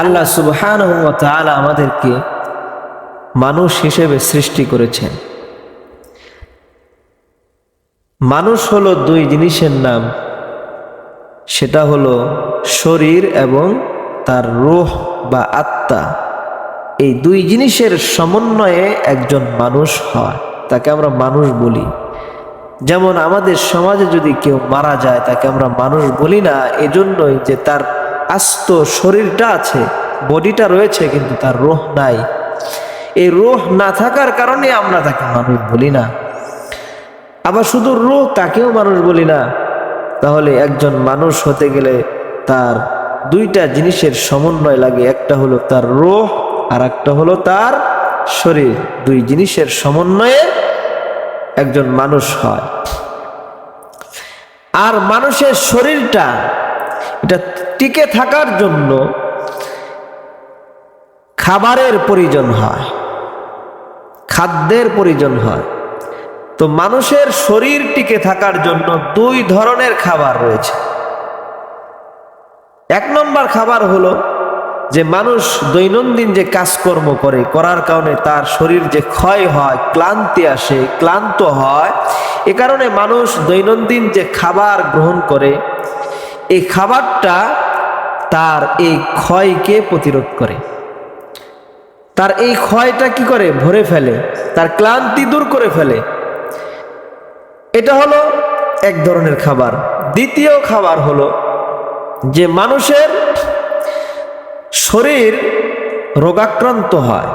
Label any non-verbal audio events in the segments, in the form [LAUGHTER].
আল্লাহ সুবহান আমাদেরকে মানুষ হিসেবে সৃষ্টি করেছেন। মানুষ হলো দুই জিনিসের নাম। সেটা হলো শরীর এবং তার রোহ বা আত্মা। এই দুই জিনিসের সমন্বয়ে একজন মানুষ হয়, তাকে আমরা মানুষ বলি। যেমন আমাদের সমাজে যদি কেউ মারা যায়, তাকে আমরা মানুষ বলি না, এজন্যই যে তার আস্ত শরীরটা আছে, বডিটা রয়েছে কিন্তু তার রোহ নাই। এই রোহ না থাকার কারণে আমরা তাকে মানুষ বলি না। আবার শুধু রোহ তাকেও মানুষ বলি না। তাহলে একজন মানুষ হতে গেলে তার দুইটা জিনিসের সমন্বয় লাগে, একটা হলো তার রোহ আর একটা হলো তার শরীর। দুই জিনিসের সমন্বয়ে একজন মানুষ হয়। আর মানুষের শরীরটা, এটা টিকে থাকার জন্য খাবারের প্রয়োজন হয়, খাদ্যের প্রয়োজন হয়। তো মানুষের শরীর টিকে থাকার জন্য দুই ধরনের খাবার রয়েছে। এক নম্বর খাবার হলো যে মানুষ দৈনন্দিন যে কাজকর্ম করে, করার কারণে তার শরীর যে ক্ষয় হয়, ক্লান্তি আসে, ক্লান্ত হয়, এ কারণে মানুষ দৈনন্দিন যে খাবার গ্রহণ করে, এই খাবারটা তার এই ক্ষয়কে প্রতিরোধ করে। তার এই ক্ষয়টা কি করে? ভরে ফেলে। তার ক্লান্তি দূর করে ফেলে। এটা হলো এক ধরনের খাবার। দ্বিতীয় খাবার হলো যে মানুষের শরীর রোগাক্রান্ত হয়।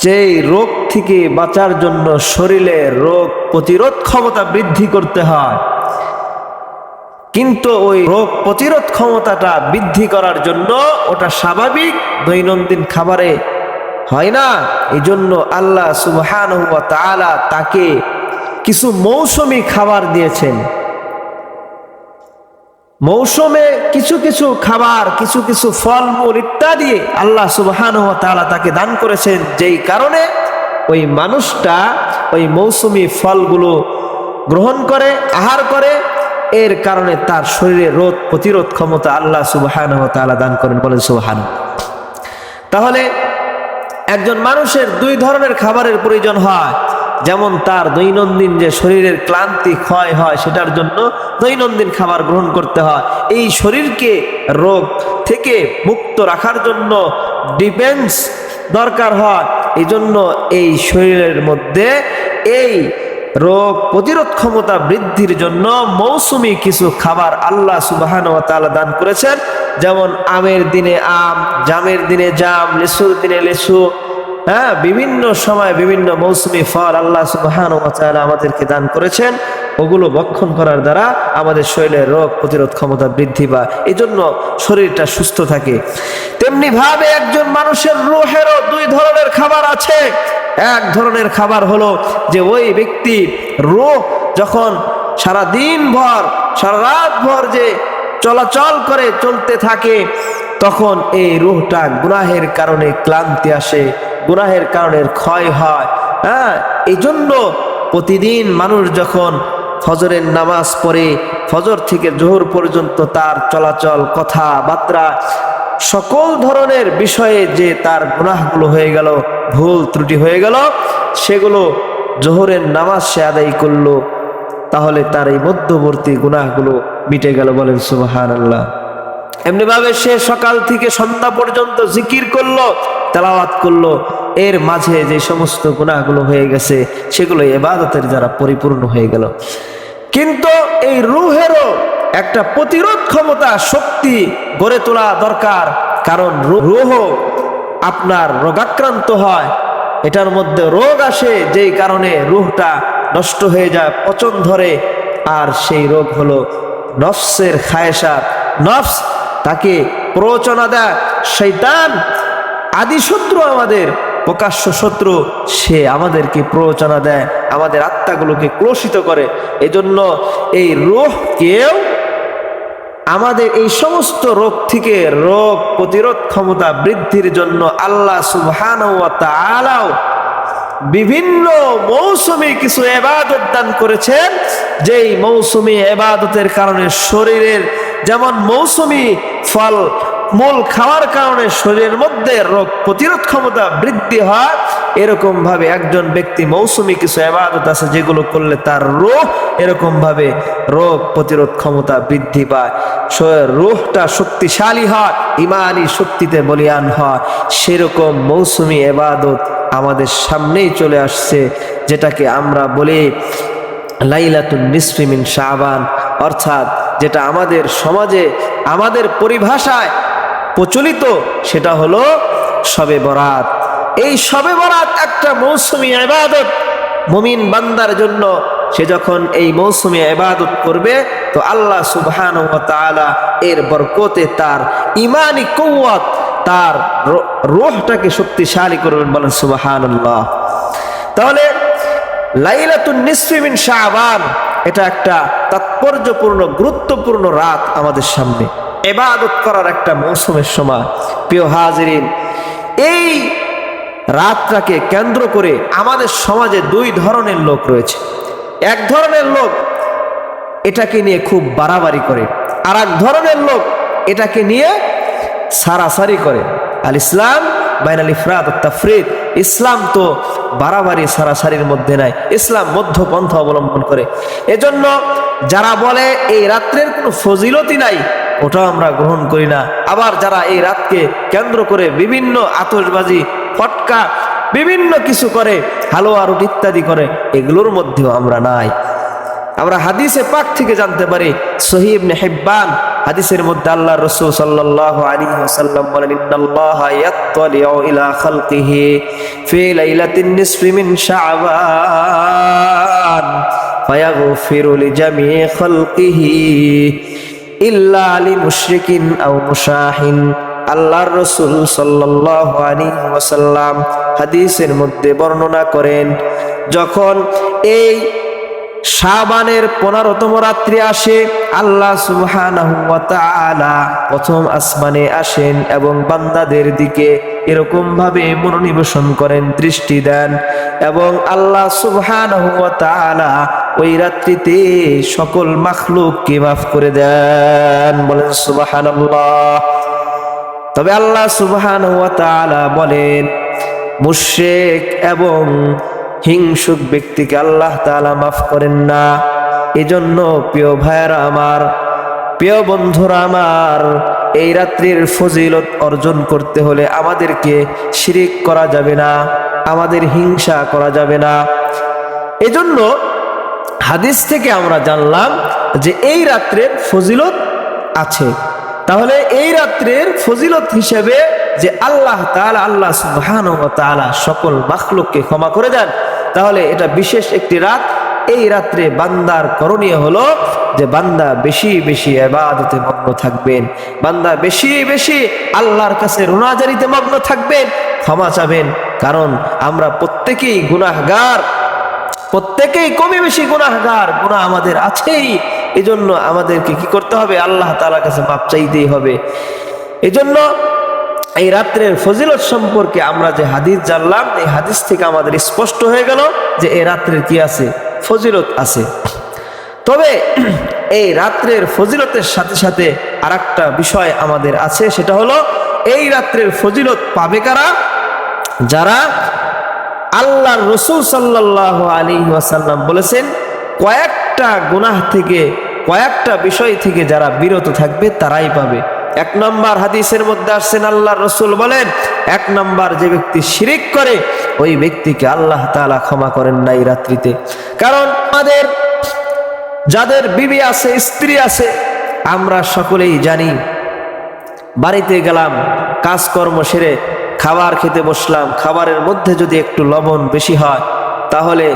যেই রোগ থেকে বাঁচার জন্য শরীরে রোগ প্রতিরোধ ক্ষমতা বৃদ্ধি করতে হয়। কিন্তু ওই রোগ প্রতিরোধ ক্ষমতাটা বৃদ্ধি করার জন্য ওটা স্বাভাবিক দৈনন্দিন খাবারে হয় না। এই জন্য আল্লাহ সুবহান তাকে কিছু মৌসুমি খাবার দিয়েছেন। মৌসুমে কিছু কিছু খাবার, কিছু কিছু ফলমূল ইত্যাদি আল্লাহ সুবহান তাকে দান করেছেন। যেই কারণে ওই মানুষটা ওই মৌসুমি ফলগুলো গ্রহণ করে, আহার করে এর কারণে তার শরীরে রোগ প্রতিরোধ ক্ষমতা আল্লাহ সুবহান দান করেন, বলেন সুবহান। তাহলে একজন মানুষের দুই ধরনের খাবারের প্রয়োজন হয়। যেমন তার দৈনন্দিন যে শরীরের ক্লান্তি, ক্ষয় হয়, সেটার জন্য দৈনন্দিন খাবার গ্রহণ করতে হয়। এই শরীরকে রোগ থেকে মুক্ত রাখার জন্য ডিফেন্স দরকার হয়। এই জন্য এই শরীরের মধ্যে এই রোগ প্রতিরোধ ক্ষমতা বৃদ্ধির জন্য মৌসুমি কিছু খাবার আল্লাহ সুবাহান ও তালা দান করেছেন। যেমন আমের দিনে আম, জামের দিনে জাম, লিচুর দিনে লিচু হ্যাঁ বিভিন্ন সময় বিভিন্ন মৌসুমি ফল আল্লাহ সুবাহান ও তালা আমাদেরকে দান করেছেন। ওগুলো বক্ষণ করার দ্বারা আমাদের শরীরের রোগ প্রতিরোধ ক্ষমতা বৃদ্ধি পায়। এই জন্য শরীরটা সুস্থ থাকে। তেমনি ভাবে একজন মানুষের রোহেরও দুই ধরনের খাবার আছে। এক ধরনের খাবার হলো যে ওই ব্যক্তি রোগ যখন সারা দিন ভর, সারা রাত ভর যে চলাচল করে, চলতে থাকে, তখন এই রুহটা গুনাহের কারণে ক্লান্তি আসে, গুনাহের কারণে ক্ষয় হয়। হ্যাঁ এই জন্য প্রতিদিন মানুষ যখন ফজরের নামাজ পড়ে, ফজর থেকে জোহর পর্যন্ত তার চলাচল কথাবার্তা সকল ধরনের বিষয়ে যে তার গুনাহগুলো হয়ে গেল, ভুল ত্রুটি হয়ে গেল, সেগুলো জোহরের নামাজ সে আদায় করল, তাহলে তার এই মধ্যবর্তী গুনাহগুলো মিটে গেল বলেন সুবাহান আল্লাহ এমনিভাবে সে সকাল থেকে সন্ধ্যা পর্যন্ত জিকির করল, তেলাওয়াত করল, এর মাঝে যে সমস্ত গুণাগুলো হয়ে গেছে, সেগুলো এবাদতের দ্বারা পরিপূর্ণ হয়ে গেল। কিন্তু এই রুহেরও একটা প্রতিরোধ ক্ষমতা, শক্তি গড়ে তোলা দরকার। কারণ রোহ আপনার রোগাক্রান্ত হয়। এটার মধ্যে রোগ আসে যেই কারণে রুহটা নষ্ট হয়ে যায় পচন ধরে। আর সেই রোগ হলো নফসের খায়েসাত নফস। তাকে প্ররোচনা দেয়। শৈতান আদি শত্রু আমাদের, প্রকাশ্য শত্রু, সে আমাদেরকে প্ররোচনা দেয়। আমাদের আত্মাগুলোকে ক্লোষিত করে। এজন্য এই রোগকেও আমাদের এই সমস্ত রোগ থেকে রোগ প্রতিরোধ ক্ষমতা বৃদ্ধির জন্য আল্লাহ সুবহান বিভিন্ন মৌসুমি কিছু এবাদত দান করেছেন। যেই মৌসুমি এবাদতের কারণে শরীরের যেমন মৌসুমি ফল মূল খাওয়ার কারণে শরীরের মধ্যে রোগ প্রতিরোধ ক্ষমতা বৃদ্ধি হয়। এরকম ভাবে একজন ব্যক্তি মৌসুমি কিছু এবাদত আছে যেগুলো করলে তার রোগ এরকম ভাবে রোগ প্রতিরোধ ক্ষমতা বৃদ্ধি পায়। রোহটা শক্তিশালী হয় ইমানি শক্তিতে বলিয়ান হয়। সেরকম মৌসুমি এবাদত আমাদের সামনেই চলে আসছে, যেটাকে আমরা বলি লাইলাতুন নিসফিমিন শাহবান অর্থাৎ যেটা আমাদের সমাজে, আমাদের পরিভাষায় প্রচলিত, সেটা হলো শবে বরাত। এই শবে বরাত একটা মৌসুমি আবাদত মুমিন বান্দার জন্য সে যখন এই মৌসুমি এবাদত করবে, তো আল্লাহ সুবহানাহু ওয়া এর বরকতে তার ইমানি কুওয়াত, তার রূহটাকে শক্তিশালী করবেন বলেন সুবহানাল্লাহ। তাহলে লাইলাতুন নিসফি মিন শাবান, এটা একটা তাৎপর্যপূর্ণ, গুরুত্বপূর্ণ রাত আমাদের সামনে। এবাদত করার একটা মৌসুমের সময়। প্রিয় হাজিরিন, এই রাতটাকে কেন্দ্র করে আমাদের সমাজে দুই ধরনের লোক রয়েছে। এক ধরনের লোক এটাকে নিয়ে খুব বাড়াবাড়ি করে, আর এক ধরনের লোক এটাকে নিয়ে সারাসারি করে। আল ইসলাম বাইন আল ইফরাত তাফরিদ, ইসলাম তো বাড়াবাড়ি সারাসারির মধ্যে নাই, ইসলাম মধ্যপন্থা অবলম্বন করে। এজন্য যারা বলে এই রাত্রের কোনো ফজিলতি নাই, ওটাও আমরা গ্রহণ করি না। আবার যারা এই রাতকে কেন্দ্র করে বিভিন্ন আতশবাজি, ফটকা, বিভিন্ন কিছু করে, হালুয়া, রুটি ইত্যাদি করে, এগুলোর মধ্যেও আমরা নাই। আমরা হাদিসে পাক থেকে জানতে পারি সহিব হেব্বান হাদিসের মধ্যে আল্লাহ রসুল সাল্লাল্লাহু আলাইহি ওয়াসাল্লাম বলেন, ইন্নাল্লাহা ইয়াত্তালিউ ইলা খালকিহি ফি লাইলাতিন নিসফি মিন শাবান। ফায়াগফিরু لجميع খালকিহি ইল্লা لمشرك أو مشاحن আল্লাহর রসুল সাল্লাহ আলী হাদিসের মধ্যে বর্ণনা করেন, যখন এই শাবানের পনেরোতম রাত্রি আসে, আল্লাহ সুবহানাহু প্রথম আসমানে আসেন এবং বান্দাদের দিকে এরকম ভাবে মনোনিবেশন করেন, দৃষ্টি দেন এবং আল্লাহ সুবহানাহু ওই রাত্রিতে সকল মাখলুককে মাফ করে দেন, বলেন সুবহানাল্লাহ। তবে আল্লাহ সুবহানাহু বলেন, মুশরিক এবং হিংসুক ব্যক্তিকে আল্লাহ তাআলা মাফ করেন না। এজন্য প্রিয় ভাইয়ারা আমার, প্রিয় বন্ধুরা আমার, এই রাত্রির ফজিলত অর্জন করতে হলে আমাদেরকে শিরিক করা যাবে না, আমাদের হিংসা করা যাবে না। এজন্য হাদিস থেকে আমরা জানলাম যে এই রাত্রের ফজিলত আছে। তাহলে এই রাত্রের ফজিলত হিসেবে যে আল্লাহ তাআলা আল্লাহ তাআলা সকল মাখলুককে ক্ষমা করে দেন, তাহলে এটা বিশেষ একটি রাত। এই রাত্রে বান্দার করণীয় হলো যে বান্দা বেশি বেশি এবাদতে মগ্ন থাকবেন, বান্দা বেশি বেশি আল্লাহর কাছে রোনাজারিতে মগ্ন থাকবেন, ক্ষমা চাবেন। কারণ আমরা প্রত্যেকেই গুনাহগার, প্রত্যেকেই কমে বেশি গুনাহগার, গুনাহ আমাদের আছেই। এজন্য আমাদেরকে কি করতে হবে? আল্লাহ তাআলার কাছে মাপ চাইতেই হবে। এজন্য এই রাত্রের ফজিলত সম্পর্কে আমরা যে হাদিস জানলাম, এই হাদিস থেকে আমাদের স্পষ্ট হয়ে গেল যে এই রাত্রের কি আছে? ফজিলত আছে। তবে [CLEARS THROAT] এই রাত্রের ফজিলতের সাথে সাথে আর বিষয় আমাদের আছে, সেটা হলো এই রাত্রের ফজিলত পাবে কারা? যারা আল্লাহর রসুল সাল্লাহ আলী ওয়াসাল্লাম বলেছেন, কয়েকটা গুনাহ থেকে, কয়েকটা বিষয় থেকে যারা বিরত থাকবে তারাই পাবে। এক নম্বর হাদিসের মধ্যে আসছেন আল্লাহ রসুল বলেন, এক নম্বর যে ব্যক্তি শিরিক করে, ওই ব্যক্তিকে আল্লাহ তাআলা ক্ষমা করেন না এই রাত্রিতে। কারণ আমাদের যাদের বিবি আছে, স্ত্রী আছে, আমরা সকলেই জানি, বাড়িতে গেলাম, কাজকর্ম সেরে খাবার খেতে বসলাম, খাবারের মধ্যে যদি একটু লবণ বেশি হয়, তাহলে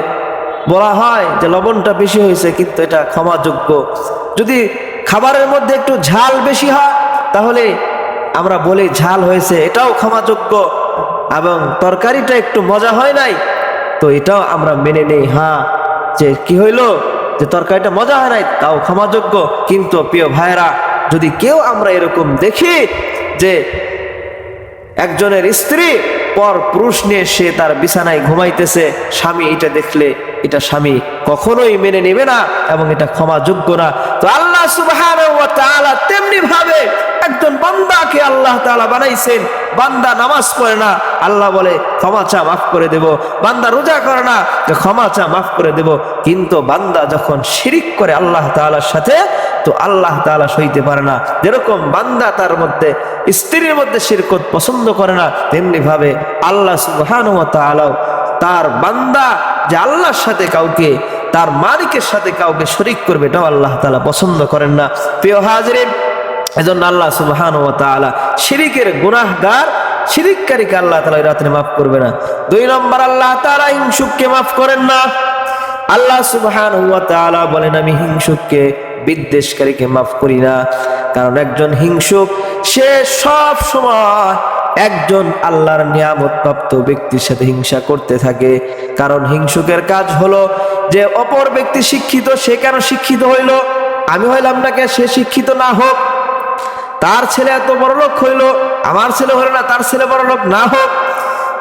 বলা হয় যে লবণটা বেশি হয়েছে, কিন্তু এটা ক্ষমাযোগ্য। যদি খাবারের মধ্যে একটু ঝাল বেশি হয় তাহলে আমরা বলি ঝাল হয়েছে, এটাও ক্ষমাযোগ্য এবং তরকারিটা একটু মজা হয় নাই? তো এটাও আমরা মেনে নেই হ্যাঁ যে কি হইল? যে তরকারিটা মজা হয় নাই, তাও ক্ষমাযোগ্য। কিন্তু প্রিয় ভাইরা যদি কেউ আমরা এরকম দেখি যে একজনের স্ত্রী পর পুরুষ নিয়ে সে তার বিছানায় ঘুমাইতেছে, স্বামী এটা দেখলে এটা স্বামী কখনোই মেনে নেবে না এবং এটা ক্ষমাযোগ্য না। তো আল্লাহ তাআলা তেমনি ভাবে একজন বান্দাকে আল্লাহ তাআলা বানাইছেন। বান্দা নামাজ পড়ে না, আল্লাহ বলে, ক্ষমা চা, মাফ করে দেব। বান্দা রোজা করে না ক্ষমা চা, মাফ করে দেব। কিন্তু বান্দা যখন শিরিক করে আল্লাহ তাআলার সাথে, তো আল্লাহ তাআলা সইতে পারে না। যেরকম বান্দা তার মধ্যে, স্ত্রীর মধ্যে শিরকত পছন্দ করে না, তেমনি ভাবে আল্লাহ তাআলাও তার বান্দা যে আল্লাহর সাথে কাউকে, তার মালিকের সাথে কাউকে শরিক করবে, এটাও আল্লাহ তালা পছন্দ করেন না। প্রিয় হাজরিন, এজন্য আল্লাহ সুবহান ও তাআলা শিরিকের গুনাহগার, শিরিককারীকে আল্লাহ তাআলা ওই রাত্রে মাফ করবে না। দুই নম্বর, আল্লাহ তালা হিংসুককে মাফ করেন না। আল্লাহ সুবহান ওয়া তাআলা বলেন, আমি হিংসুককে, বিদ্বেষকারীকে মাফ করি না। কারণ একজন হিংসুক, সে সব সময় একজন আল্লাহর নিয়ামত প্রাপ্ত ব্যক্তির সাথে হিংসা করতে থাকে। কারণ হিংসুকের কাজ হলো যে অপর ব্যক্তি শিক্ষিত, সে কেন শিক্ষিত হইল? আমি হইলাম না কে? সে শিক্ষিত না হোক। তার ছেলে এত বড় লোক হইল, আমার ছেলে হলো না, তার ছেলে বড় লোক না হোক।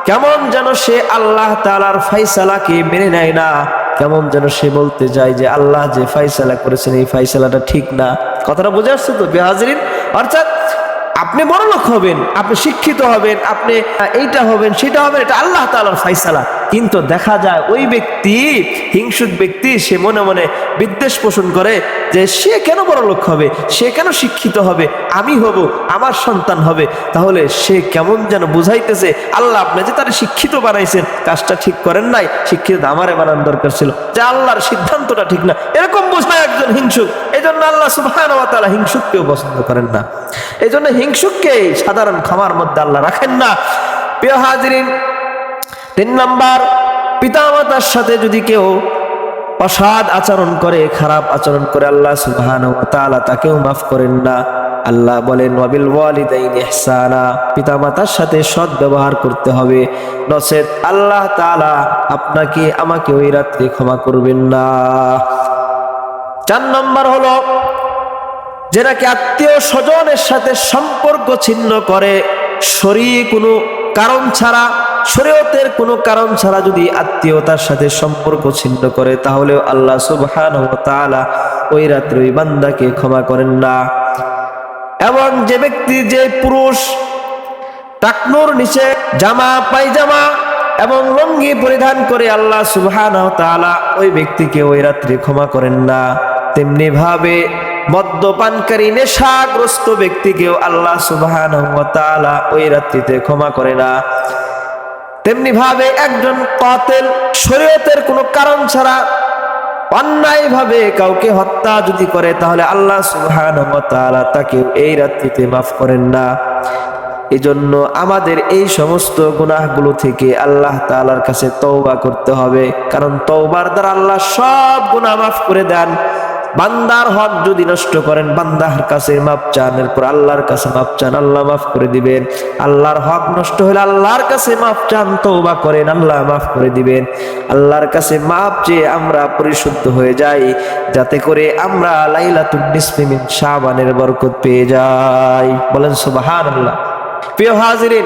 কেমন যেন সে আল্লাহ তালার ফাইসালাকে মেনে নেয় না। কেমন যেন সে বলতে যায় যে, আল্লাহ যে ফাইসালা করেছেন, এই ফাইসালাটা ঠিক না। কথাটা বুঝে আসছে তো, বেহাজরিন? অর্থাৎ আপনি বড় লোক হবেন, আপনি শিক্ষিত হবেন, আপনি এইটা হবেন, সেটা হবেন, এটা আল্লাহ তালার ফাইসালা কিন্তু দেখা যায় ওই ব্যক্তি, হিংসুক ব্যক্তি, সে মনে মনে বিদ্বেষ পোষণ করে যে সে কেন বড় লোক হবে, সে কেন শিক্ষিত হবে, আমি হব, আমার সন্তান হবে, তাহলে সে কেমন যেন বুঝাইতেছে, আল্লাহ আপনি যে তারা শিক্ষিত বানাইছেন, কাজটা ঠিক করেন নাই, শিক্ষিত আমারে বানান দরকার ছিল। যে আল্লাহর সিদ্ধান্তটা ঠিক না, এরকম বোঝায় একজন হিংসুক। জন্য আল্লাহ সুবহান তালা হিংসুককেও পছন্দ করেন না। এই জন্য হিংসুককে সাধারণ ক্ষমার মধ্যে আল্লাহ রাখেন না। প্রিয় হাজরিন, তিন নাম্বার, পিতামাতার সাথে যদি কেউ অসৎ আচরণ করে, খারাপ আচরণ করে, আল্লাহ সুবহান তাকেও মাফ করেন না। আল্লাহ বলেন, ওয়াবিল ওয়ালিদাইন ইহসানা। পিতামাতার সাথে সৎ ব্যবহার করতে হবে। নচেত আল্লাহ তাআলা আপনাকে, আমাকে ওই রাত্রে ক্ষমা করবেন না। চার নম্বর হলো যে নাকি আত্মীয় স্বজনের সাথে সম্পর্ক ছিন্ন করে শরী কোনো কারণ ছাড়া, শরীয়তের কোনো কারণ ছাড়া যদি আত্মীয়তার সাথে সম্পর্ক ছিন্ন করে, তাহলেও আল্লাহ তাআলা ওই রাত্রে ওই বান্দাকে ক্ষমা করেন না। এবং যে ব্যক্তি, যে পুরুষ, টাকনুর নিচে জামা, পায়জামা এবং লঙ্গি পরিধান করে আল্লাহ সুবহানাহু ওয়া ওই ব্যক্তিকে ওই রাত্রে ক্ষমা করেন না। তেমনি ভাবে মদ্যপানকারী নেশাগ্রস্ত ব্যক্তিকেও আল্লাহ সুবহানাহু ওয়া ওই রাত্রিতে ক্ষমা করে না। তেমনি ভাবে একজন কাতেল শরীয়তের কোনো কারণ ছাড়া অন্যায় ভাবে কাউকে হত্যা যদি করে, তাহলে আল্লাহ সুবহানাহু ওয়া তাকে এই রাত্রিতে মাফ করেন না। এজন্য আমাদের এই সমস্ত গুনাহগুলো থেকে আল্লাহ তাআলার কাছে তৌবা করতে হবে। কারণ তৌবার দ্বারা আল্লাহ সব গুনাহ মাফ করে দেন। বান্দার হক যদি নষ্ট করেন, বান্দার কাছে মাপ চান, এরপর আল্লাহর কাছে মাপ চান, আল্লাহ মাফ করে দিবেন। আল্লাহর হক নষ্ট হলে আল্লাহর কাছে মাপ চান, তওবা করেন, আল্লাহ মাফ করে দিবেন। আল্লাহর কাছে মাপ চেয়ে আমরা পরিশুদ্ধ হয়ে যাই, যাতে করে আমরা লাইলাতুন নিসফি মিন শাবানের বরকত পেয়ে যাই। বলেন সুবহানাল্লাহ। প্রিয় হাজিরিন,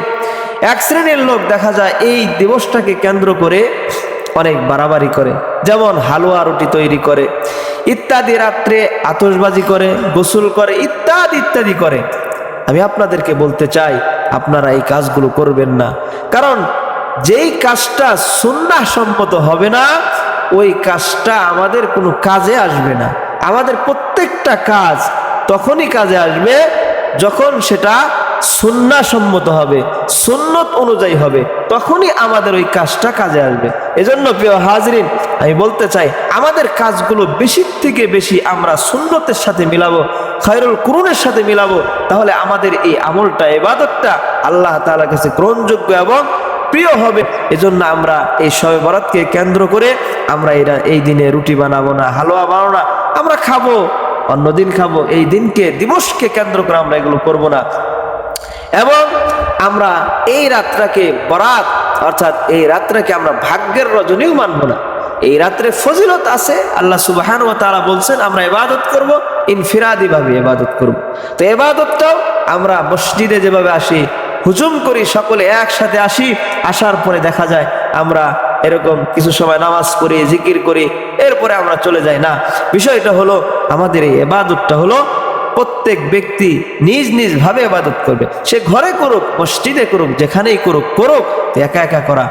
এক শ্রেণির লোক দেখা যায় এই দিবসটাকে কেন্দ্র করে অনেক বাড়াবাড়ি করে। যেমন হালুয়া রুটি তৈরি করে, ইত্যাদি রাত্রে আতশবাজি করে, গোসল করে, ইত্যাদি ইত্যাদি করে। আমি আপনাদেরকে বলতে চাই, আপনারা এই কাজগুলো করবেন না। কারণ যেই কাজটা সুন্নাহ সম্মত হবে না, ওই কাজটা আমাদের কোনো কাজে আসবে না। আমাদের প্রত্যেকটা কাজ তখনই কাজে আসবে যখন সেটা সুন্না সম্মত হবে, সুন্নত অনুযায়ী হবে, তখনই আমাদের ওই কাজটা কাজে আসবে। এজন্য প্রিয় হাজরিন, আমি বলতে চাই, আমাদের কাজগুলো বেশি থেকে বেশি আমরা সুন্নতের সাথে মিলাবো, খয়রুল কুরুনের সাথে মিলাবো, তাহলে আমাদের এই আমলটা এবাদতটা আল্লাহ তাআলার কাছে গ্রহণযোগ্য এবং প্রিয় হবে। এজন্য আমরা এই শবে বরাতকে কেন্দ্র করে আমরা এরা এই দিনে রুটি বানাবো না, হালুয়া বানাবো না, আমরা খাব, অন্যদিন খাব, এই দিনকে, দিবসকে কেন্দ্র করে আমরা এগুলো করব না। এবং আমরা এই রাত্রাকে বরাত, অর্থাৎ এই রাত্রাকে আমরা ভাগ্যের রজনীও মানব না। এই রাত্রে ফজিলত আছে, আল্লাহ সুবাহান ও তারা বলছেন, আমরা এবাদত করব, ইনফিরাদি ভাবে এবাদত করব। তো এবাদতটাও আমরা মসজিদে যেভাবে আসি, হুজুম করি, সকলে একসাথে আসি, আসার পরে দেখা যায় আমরা এরকম কিছু সময় নামাজ পড়ি, জিকির করি, এরপরে আমরা চলে যাই। না, বিষয়টা হলো, আমাদের এই এবাদতটা হলো প্রত্যেক ব্যক্তি নিজ নিজ ভাবে এবাদত করবে। সে ঘরে করুক, মসজিদে করুক, যেখানেই করুক করুক একা একা করা।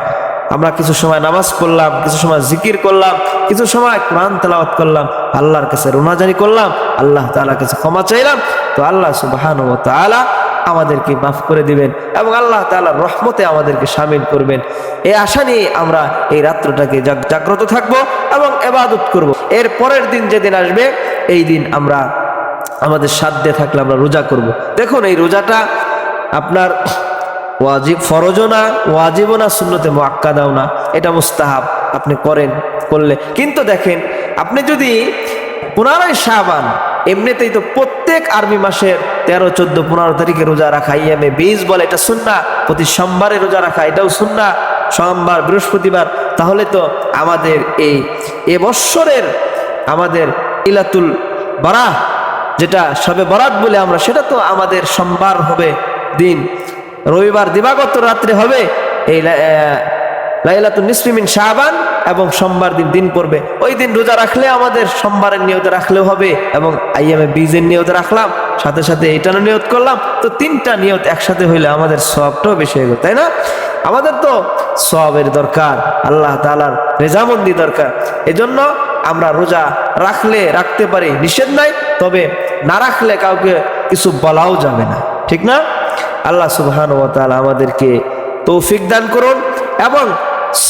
আমরা কিছু সময় নামাজ পড়লাম, কিছু সময় জিকির করলাম, কিছু সময় কোরআন তেলাওয়াত করলাম, আল্লাহর কাছে রোনাজারি করলাম, আল্লাহ তাআলার কাছে ক্ষমা চাইলাম, তো আল্লাহ সুবহান ও তাআলা আমাদেরকে মাফ করে দিবেন এবং আল্লাহ তাআলার রহমতে আমাদেরকে সামিল করবেন। এই আশা নিয়ে আমরা এই রাত্রটাকে জাগ্রত থাকব এবং এবাদত করব। এর পরের দিন যেদিন আসবে, এই দিন আমরা আমাদের সাধ্যে থাকলে আমরা রোজা করব। দেখুন, এই রোজাটা আপনার ওয়াজিব ফরজও না, ওয়াজিবও না শূন্যতে মোয়াক্কা দাও না। এটা মুস্তাহাব, আপনি করেন, করলে। কিন্তু দেখেন, আপনি যদি পুনরায় শাবান, এমনিতেই তো প্রত্যেক আরবি মাসের তেরো, চোদ্দ, পনেরো তারিখে রোজা রাখা, ইয়ামে বীজ বলে, এটা শুননা প্রতি সোমবারে রোজা রাখা, এটাও শুননা সোমবার, বৃহস্পতিবার, তাহলে তো আমাদের এই এবৎসরের আমাদের ইলাতুল বারাহ যেটা সবে বরাত বলে আমরা সেটা তো আমাদের সোমবার হবে দিন। রবিবার দিবাগত রাত্রে হবে এই লা- আহ, লাইলাতুল নিসফিমিন শাহবান এবং সোমবার দিন দিন পড়বে। ওই দিন রোজা রাখলে আমাদের সোমবারের নিয়ত রাখলেও হবে এবং আইএমএ বীজের নিয়ত রাখলাম সাথে সাথে এইটারও নিয়ত করলাম। তো তিনটা নিয়ত একসাথে হইলে আমাদের সবটাও বেশি হয়ে গেল তাই না? আমাদের তো সবের দরকার আল্লাহ তালার রেজামন্দি দরকার। এজন্য আমরা রোজা রাখলে রাখতে পারি নিষেধ নাই। তবে না রাখলে কাউকে কিছু বলাও যাবে না। ঠিক না? আল্লাহ সুবহান ও তাল আমাদেরকে তৌফিক দান করুন এবং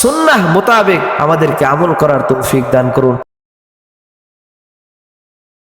সুন্নাহ মোতাবেক আমাদেরকে আমল করার তৌফিক দান করুন।